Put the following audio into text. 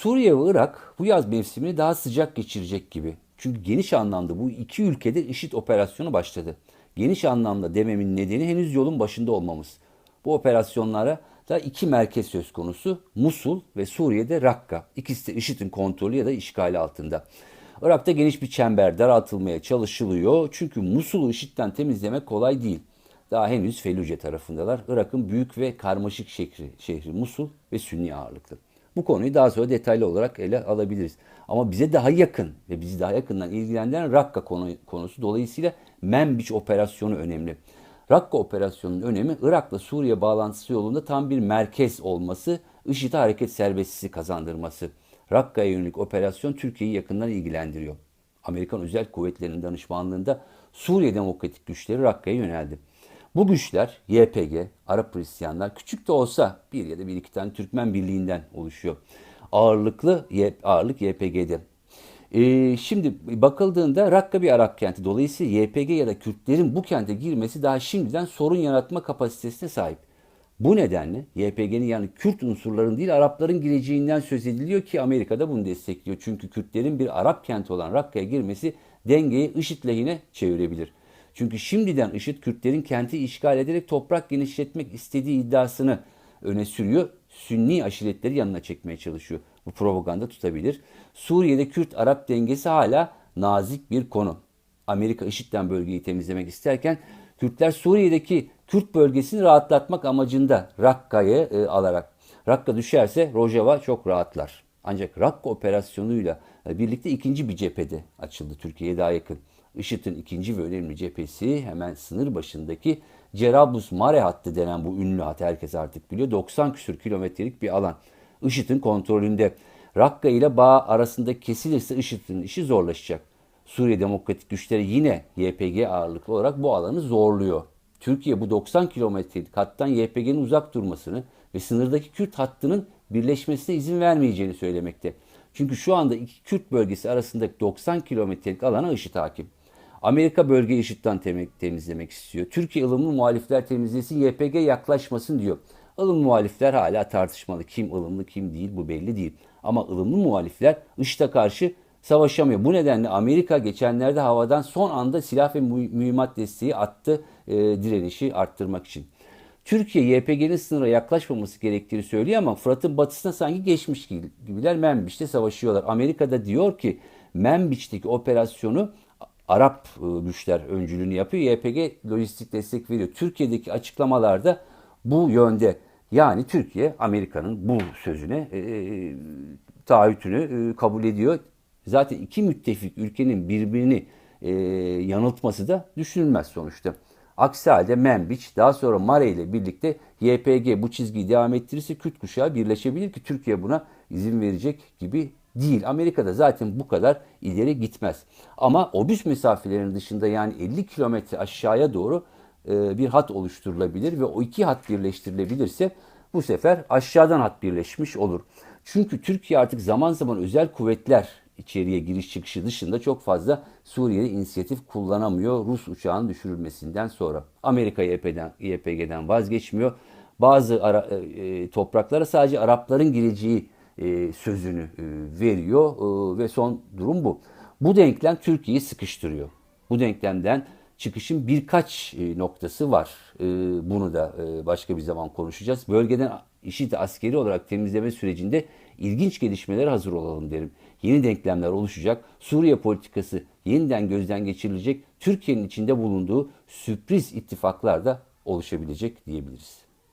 Suriye ve Irak bu yaz mevsimini daha sıcak geçirecek gibi. Çünkü geniş anlamda bu iki ülkede IŞİD operasyonu başladı. Geniş anlamda dememin nedeni henüz yolun başında olmamız. Bu operasyonlara da iki merkez söz konusu. Musul ve Suriye'de Rakka. İkisi de IŞİD'in kontrolü ya da işgali altında. Irak'ta geniş bir çember daraltılmaya çalışılıyor. Çünkü Musul'u IŞİD'den temizlemek kolay değil. Daha henüz Felluce tarafındalar. Irak'ın büyük ve karmaşık şehri, şehri Musul ve Sünni ağırlıklı. Bu konuyu daha sonra detaylı olarak ele alabiliriz. Ama bize daha yakın ve bizi daha yakından ilgilendiren Rakka konu, konusu dolayısıyla Menbiç operasyonu önemli. Rakka operasyonunun önemi Irak'la Suriye bağlantısı yolunda tam bir merkez olması, IŞİD'e hareket serbestisi kazandırması. Rakka'ya yönelik operasyon Türkiye'yi yakından ilgilendiriyor. Amerikan Özel Kuvvetleri'nin danışmanlığında Suriye Demokratik Güçleri Rakka'ya yöneldi. Bu güçler YPG, Arap Hristiyanlar küçük de olsa bir ya da bir iki tane Türkmen birliğinden oluşuyor. Ağırlıklı ağırlık YPG'de. Ee, şimdi bakıldığında Rakka bir Arap kenti. Dolayısıyla YPG ya da Kürtlerin bu kente girmesi daha şimdiden sorun yaratma kapasitesine sahip. Bu nedenle YPG'nin yani Kürt unsurların değil Arapların gireceğinden söz ediliyor ki Amerika da bunu destekliyor. Çünkü Kürtlerin bir Arap kenti olan Rakka'ya girmesi dengeyi IŞİD lehine çevirebilir. Çünkü şimdiden IŞİD Kürtlerin kenti işgal ederek toprak genişletmek istediği iddiasını öne sürüyor. Sünni aşiretleri yanına çekmeye çalışıyor. Bu propaganda tutabilir. Suriye'de Kürt-Arap dengesi hala nazik bir konu. Amerika IŞİD'den bölgeyi temizlemek isterken Kürtler Suriye'deki Kürt bölgesini rahatlatmak amacında Rakka'yı e, alarak. Rakka düşerse Rojava çok rahatlar. Ancak Rakka operasyonuyla e, birlikte ikinci bir cephede açıldı Türkiye'ye daha yakın. IŞİD'in ikinci ve önemli cephesi hemen sınır başındaki Cerablus Mare hattı denen bu ünlü hat herkes artık biliyor. 90 küsür kilometrelik bir alan. IŞİD'in kontrolünde. Rakka ile bağ arasında kesilirse IŞİD'in işi zorlaşacak. Suriye Demokratik Güçleri yine YPG ağırlıklı olarak bu alanı zorluyor. Türkiye bu 90 kilometrelik hattan YPG'nin uzak durmasını ve sınırdaki Kürt hattının birleşmesine izin vermeyeceğini söylemekte. Çünkü şu anda iki Kürt bölgesi arasındaki 90 kilometrelik alana IŞİD hakim. Amerika bölge IŞİD'den temizlemek istiyor. Türkiye ılımlı muhalifler temizlesin, YPG yaklaşmasın diyor. Ilımlı muhalifler hala tartışmalı. Kim ılımlı kim değil bu belli değil. Ama ılımlı muhalifler IŞİD'e karşı savaşamıyor. Bu nedenle Amerika geçenlerde havadan son anda silah ve mühimmat desteği attı e, direnişi arttırmak için. Türkiye YPG'nin sınıra yaklaşmaması gerektiğini söylüyor ama Fırat'ın batısına sanki geçmiş gibiler Menbiç'te savaşıyorlar. Amerika da diyor ki Menbiç'teki operasyonu Arap e, güçler öncülüğünü yapıyor. YPG lojistik destek veriyor. Türkiye'deki açıklamalarda bu yönde. Yani Türkiye Amerika'nın bu sözüne e, e, taahhütünü e, kabul ediyor. Zaten iki müttefik ülkenin birbirini e, yanıltması da düşünülmez sonuçta. Aksi halde Menbiç daha sonra Mare ile birlikte YPG bu çizgiyi devam ettirirse Kürt kuşağı birleşebilir ki Türkiye buna izin verecek gibi değil. Amerika'da zaten bu kadar ileri gitmez. Ama obüs mesafelerinin dışında yani 50 kilometre aşağıya doğru e, bir hat oluşturulabilir ve o iki hat birleştirilebilirse bu sefer aşağıdan hat birleşmiş olur. Çünkü Türkiye artık zaman zaman özel kuvvetler içeriye giriş çıkışı dışında çok fazla Suriye'de inisiyatif kullanamıyor Rus uçağının düşürülmesinden sonra. Amerika YPG'den, YPG'den vazgeçmiyor. Bazı ara, e, e, topraklara sadece Arapların gireceği e, sözünü e, veriyor e, ve son durum bu. Bu denklem Türkiye'yi sıkıştırıyor. Bu denklemden çıkışın birkaç noktası var. Bunu da başka bir zaman konuşacağız. Bölgeden IŞİD'i askeri olarak temizleme sürecinde ilginç gelişmelere hazır olalım derim. Yeni denklemler oluşacak. Suriye politikası yeniden gözden geçirilecek. Türkiye'nin içinde bulunduğu sürpriz ittifaklar da oluşabilecek diyebiliriz.